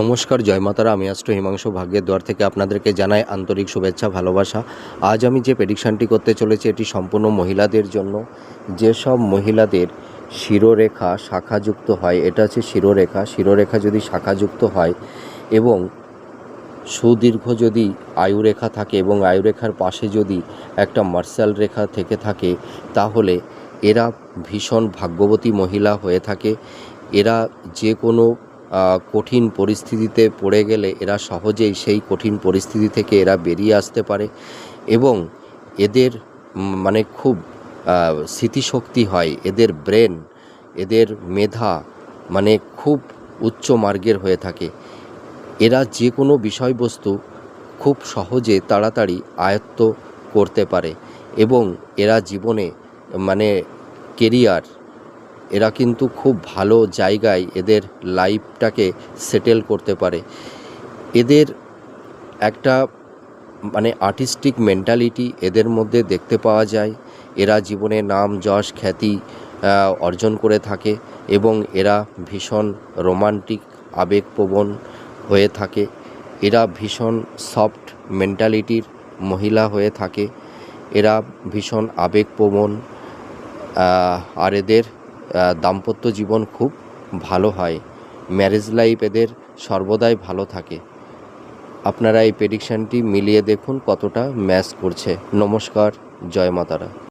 নমস্কার, জয় মাতারা। আমি আষ্ট হিমাংশু ভাগ্যের দ্বার থেকে আপনাদেরকে জানাই আন্তরিক শুভেচ্ছা, ভালোবাসা। আজ আমি যে প্রেডিকশানটি করতে চলেছি, এটি সম্পূর্ণ মহিলাদের জন্য। যেসব মহিলাদের শিরোরেখা শাখাযুক্ত হয়, এটা হচ্ছে শিরোরেখা। শিরোরেখা যদি শাখাযুক্ত হয় এবং সুদীর্ঘ যদি আয়ুরেখা থাকে এবং আয়ুরেখার পাশে যদি একটা মার্শাল রেখা থেকে থাকে, তাহলে এরা ভীষণ ভাগ্যবতী মহিলা হয়ে থাকে। এরা যে কোনো কঠিন পরিস্থিতিতে পড়ে গেলে এরা সহজেই সেই কঠিন পরিস্থিতি থেকে এরা বেরিয়ে আসতে পারে এবং এদের মানে খুব স্মৃতিশক্তি হয়, এদের ব্রেন, এদের মেধা মানে খুব উচ্চ মার্গের হয়ে থাকে। এরা যে কোনো বিষয়বস্তু খুব সহজে তাড়াতাড়ি আয়ত্ত করতে পারে এবং এরা জীবনে মানে কেরিয়ার এরা কিন্তু খুব ভালো জায়গায় এদের লাইফটাকে সেটেল করতে পারে। এদের একটা মানে আর্টিস্টিক মেন্টালিটি এদের মধ্যে দেখতে পাওয়া যায়। এরা জীবনে নাম, যশ, খ্যাতি অর্জন করে থাকে এবং এরা ভীষণ রোমান্টিক, আবেগপ্রবণ হয়ে থাকে। এরা ভীষণ সফট মেন্টালিটির মহিলা হয়ে থাকে। এরা ভীষণ আবেগপ্রবণ আর এদের দাম্পত্য জীবন খুব ভালো হয়। ম্যারেজ লাইফ এদের সর্বদাই ভালো থাকে। আপনারা এই প্রেডিকশানটি মিলিয়ে দেখুন কতটা ম্যাচ করছে। নমস্কার, জয় মাতারা।